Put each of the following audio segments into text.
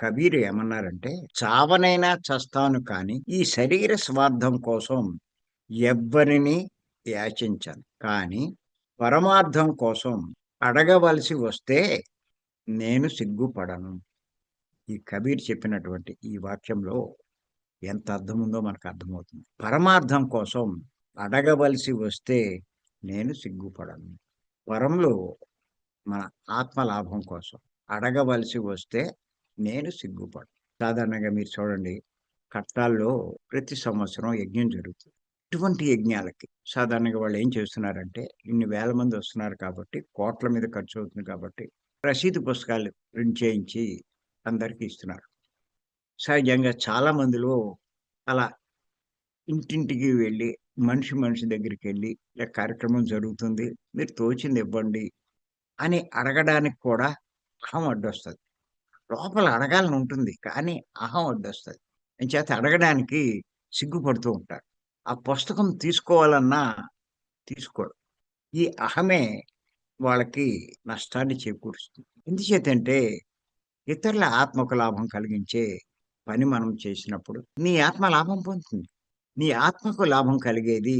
కబీరు ఏమన్నారంటే చావనైనా చస్తాను కానీ ఈ శరీర స్వార్థం కోసం ఎవ్వరిని యాచించను. కానీ పరమార్థం కోసం అడగవలసి వస్తే నేను సిగ్గుపడను. ఈ కబీర్ చెప్పినటువంటి ఈ వాక్యంలో ఎంత అర్థం ఉందో మనకు అర్థమవుతుంది. పరమార్థం కోసం అడగవలసి వస్తే నేను సిగ్గుపడను. పరంలో మన ఆత్మ లాభం కోసం అడగవలసి వస్తే నేను సిగ్గుపడు సాధారణంగా మీరు చూడండి కట్టాల్లో ప్రతి సంవత్సరం యజ్ఞం జరుగుతుంది. ఇటువంటి యజ్ఞాలకి సాధారణంగా వాళ్ళు ఏం చేస్తున్నారంటే ఇన్ని వేల మంది వస్తున్నారు కాబట్టి కోట్ల మీద ఖర్చు అవుతుంది కాబట్టి రసీదు పుస్తకాలు ప్రింట్ చేయించి అందరికీ ఇస్తున్నారు. సహజంగా చాలా మందిలో అలా ఇంటింటికి వెళ్ళి మనిషి మనిషి దగ్గరికి వెళ్ళి ఇలా కార్యక్రమం జరుగుతుంది మీరు తోచింది ఇవ్వండి అని అడగడానికి కూడా అహం అడ్డొస్తుంది. లోపల అడగాలని ఉంటుంది కానీ అహం అడ్డొస్తుంది చేత అడగడానికి సిగ్గుపడుతూ ఉంటారు. ఆ పుస్తకం తీసుకోవాలన్నా తీసుకోడు ఈ అహమే వాళ్ళకి నష్టాన్ని చేకూరుస్తుంది. ఎందుచేతంటే ఇతరుల ఆత్మకు లాభం కలిగించే పని మనం చేసినప్పుడు నీ ఆత్మ లాభం పొందుతుంది. నీ ఆత్మకు లాభం కలిగేది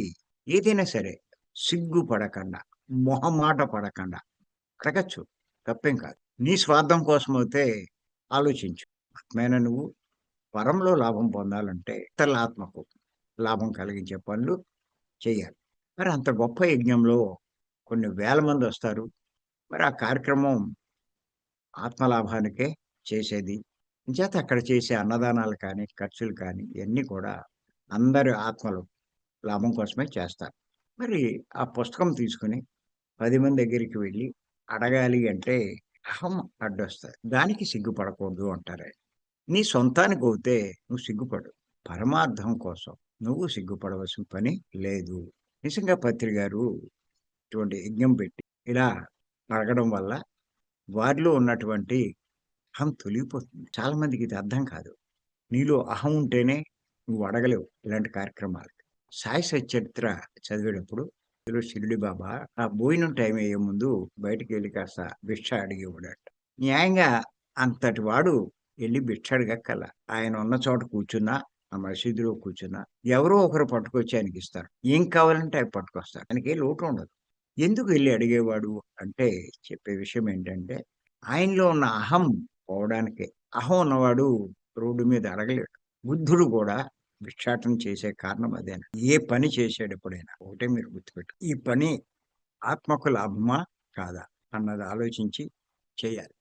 ఏదైనా సరే సిగ్గుపడకుండా మొహమాట పడకుండా. అడగచ్చు. తప్పేం కాదు. నీ స్వార్థం కోసం అయితే ఆలోచించు. ఆత్మైన నువ్వు పరంలో లాభం పొందాలంటే ఇతరుల ఆత్మకు లాభం కలిగించే పనులు చేయాలి. మరి అంత గొప్ప యజ్ఞంలో కొన్ని వేల మంది వస్తారు. మరి ఆ కార్యక్రమం ఆత్మలాభానికే చేసేది. చేత అక్కడ చేసే అన్నదానాలు కానీ ఖర్చులు కానీ ఇవన్నీ కూడా అందరి ఆత్మలు లాభం కోసమే చేస్తారు. మరి ఆ పుస్తకం తీసుకుని పది మంది దగ్గరికి వెళ్ళి అడగాలి అంటే అహం అడ్డొస్తుంది దానికి సిగ్గుపడకూడదు అంటారే. నీ సొంతానికి అవుతే నువ్వు సిగ్గుపడు పరమార్థం కోసం నువ్వు సిగ్గుపడవలసిన పని లేదు. నిజంగా పత్రి గారు ఇటువంటి యజ్ఞం పెట్టి ఇలా అడగడం వల్ల వారిలో ఉన్నటువంటి అహం తొలిగిపోతుంది. చాలా మందికి ఇది అర్థం కాదు. నీలో అహం ఉంటేనే నువ్వు అడగలేవు ఇలాంటి కార్యక్రమాలు సాయి సచరిత్ర చదివేటప్పుడు ఇందులో షిరిడి బాబా ఆ భోజనం టైం అయ్యే ముందు బయటికి వెళ్ళి కాస్త భిక్ష అడిగి ఇవ్వడట న్యాయంగా అంతటి వాడు వెళ్ళి భిక్ష అడగక్కల. ఆయన ఉన్న చోట కూర్చున్నా ఆ మసీదులో కూర్చున్నా ఎవరో ఒకరు పట్టుకొచ్చి ఆయనకి ఇస్తారు. ఏం కావాలంటే అవి పట్టుకొస్తారు. ఆయనకి లోటు ఉండదు. ఎందుకు వెళ్ళి అడిగేవాడు అంటే చెప్పే విషయం ఏంటంటే ఆయనలో ఉన్న అహం పోవడానికే. అహం ఉన్నవాడు రోడ్డు మీద అడగలేడు బుద్ధుడు కూడా భిక్షాటం చేసే కారణం అదేనా? ఏ పని చేసేటప్పుడైనా ఒకటే మీరు గుర్తుపెట్టు. ఈ పని ఆత్మకు లాభమా కాదా? అన్నది ఆలోచించి చేయాలి.